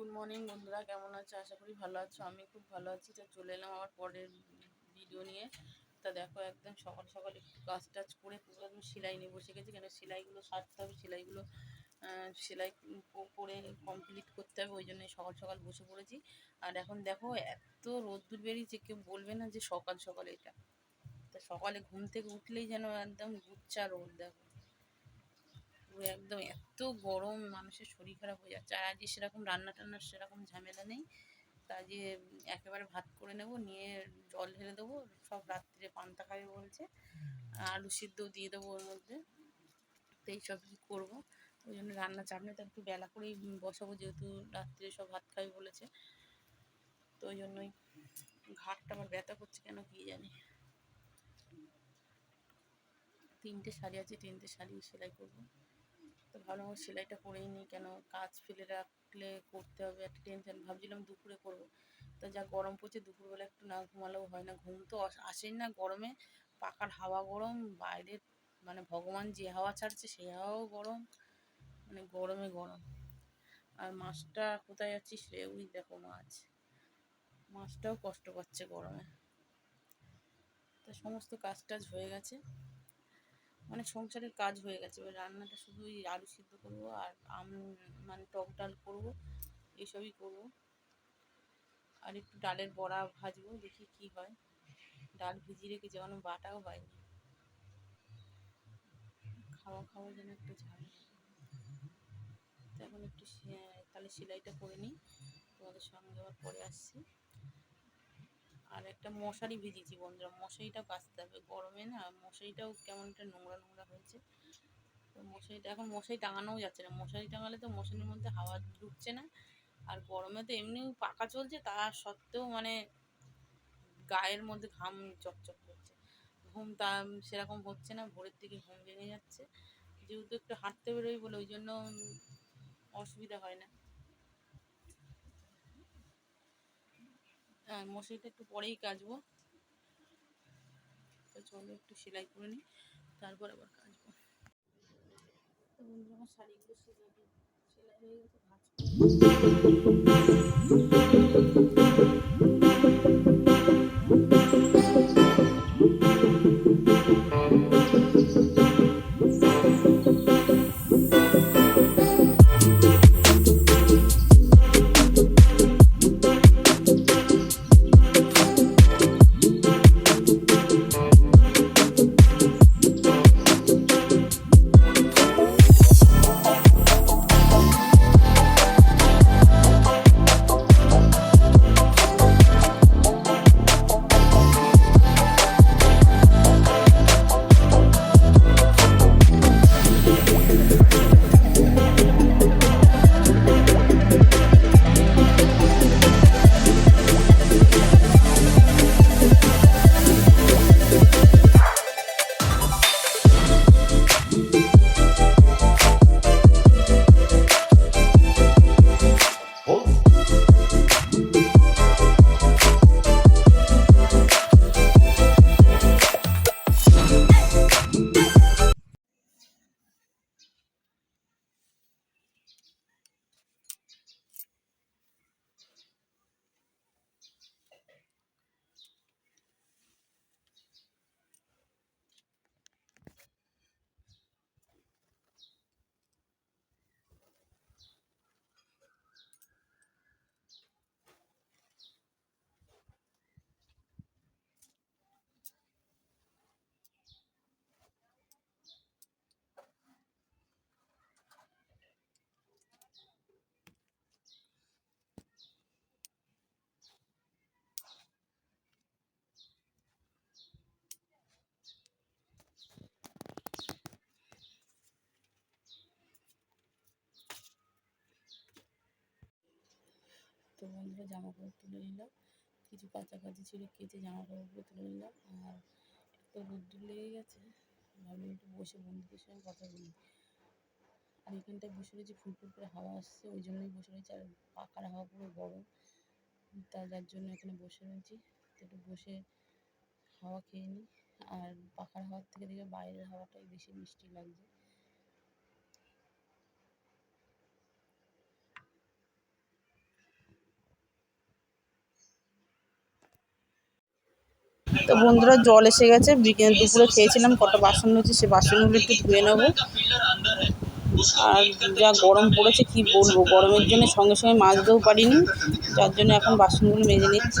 Good morning বন্ধুরা, কেমন আছো? আশা করি ভালো আছো। আমি খুব ভালো আছি। তা চলে এলাম আমার পরের ভিডিও নিয়ে। তা দেখো, একদম সকাল সকাল একটু কাজ টাজ করে পুরো একদম সেলাই নিয়ে বসে গেছি। কেন? সেলাইগুলো সারতে হবে, সেলাইগুলো সেলাই করে কমপ্লিট করতে হবে। ওই জন্য সকাল সকাল বসে পড়েছি। আর এখন দেখো, এত রোদ্দুর বেরিয়েছে, কেউ বলবে না যে সকাল সকাল এটা। তা সকালে ঘুম থেকে উঠলেই যেন একদম গুচ্ছা রোদ, দেখো। একদম এত গরম, মানুষের শরীর খারাপ হয়ে যাচ্ছে। আর আজকে সেরকম রান্না টান্নার সেরকম ঝামেলা নেই। তা আজকে একেবারে ভাত করে নেব, নিয়ে জল ঢেলে দেবো, সব রাত্রে পান্তা খাবে বলছে। আলু সিদ্ধ দিয়ে দেবো ওর মধ্যে। তো এইসব কি করব? ওই জন্য রান্না চাপ নেই। তা একটু বেলা করেই বসাবো, যেহেতু রাত্রে সব ভাত খাবে বলেছে। তো ওই জন্যই ঘাটটা আমার ব্যথা করছে কেন কি জানি। তিনটে শাড়ি আছে, তিনটে শাড়ি সেলাই করব। তো ভালো আমার সেলাইটা করেই নিই, কেন কাজ ফেলে রাখলে করতে হবে, একটা টেনশন ভাবছিলাম দুপুরে করব। তো যা গরম পড়ছে, দুপুরবেলা একটু না ঘুমালেও হয় না। ঘুম তো আস- আসেই না গরমে। পাকার হাওয়া গরম, বাইরে মানে ভগবান যে হাওয়া ছাড়ছে সেই হাওয়াও গরম। মানে গরমে গরম। আর মাছটা কোথায় যাচ্ছিস রে? ওই দেখো মাছ। মাছটাও কষ্ট পাচ্ছে গরমে। তা সমস্ত কাজ টাজ হয়ে গেছে। মানে সংসারের কাজ হয়ে গেছে। এবার রান্নাটা শুধু ওই আলু সিদ্ধ করব আর আম মানে টক ডাল করব এসবই করব। আর একটু ডালের বড়া ভাজবো, দেখি কি হয়। ডাল ভিজিয়ে রেখেছি, এখনও বাটাও হয়নি। খাওয়া খাওয়া যেন একটু ঝামেলা। তো এখন একটু তাহলে সেলাইটা করে নিই। তোমাদের সঙ্গে আবার পরে আসছি। একটা মশারি ভিজিয়েছি বন্ধুরা। মশারিটা বাঁচতে হবে গরমে না। মশারিটাও কেমন একটা নোংরা নোংরা হয়েছে। তো মশারিটা এখন মশারি টাঙানোও যাচ্ছে না। মশারি টাঙালে তো মশারির মধ্যে হাওয়া ঢুকছে না। আর গরমে তো এমনিও পাকা চলছে, তা সত্ত্বেও মানে গায়ের মধ্যে ঘাম চকচক করছে। ঘুম তা সেরকম হচ্ছে না, ভোরের দিকে ঘুম ভেঙে যাচ্ছে। যেহেতু একটু হাঁটতে বেরোই বলে, ওই জন্য অসুবিধা হয় না। হ্যাঁ মশারিটা একটু পরেই কাচবো। তো চলো একটু সেলাই করে নিই, তারপর আবার কাচবো। শাড়িগুলো সেলাই সেলাই হয়ে গেছে বন্ধুরা জামা কাপড় তুলে নিলাম। কিছু কাছাকাছি ছিল কেচে জামা কাপড়গুলো তুলে নিলাম। আর এত রোদ্দুর লেগে গেছে। ভাবলাম একটু বসে বন্ধুদের সঙ্গে কথা বলি। আর এখানটায় বসে রয়েছি ফুরফুর করে হাওয়া আসছে। ওই জন্যই বসে রয়েছি। আর পাখার হাওয়া পুরো গরম। তা যার জন্য এখানে বসে রয়েছি। একটু বসে হাওয়া খেয়ে নিই। আর পাখার হাওয়ার থেকে দেখে বাইরের হাওয়াটাই বেশি মিষ্টি লাগছে। তো বন্ধুরা জল এসে গেছে দুপুরে খেয়েছিলাম, কটা বাসন রয়েছে, সে বাসনগুলো একটু ধুয়ে নেব। আর যা গরম পড়েছে, কি বলব, গরমের জন্য সঙ্গে সঙ্গে মাজতেও পারিনি, যার জন্য এখন বাসনগুলো মেজে নিচ্ছি।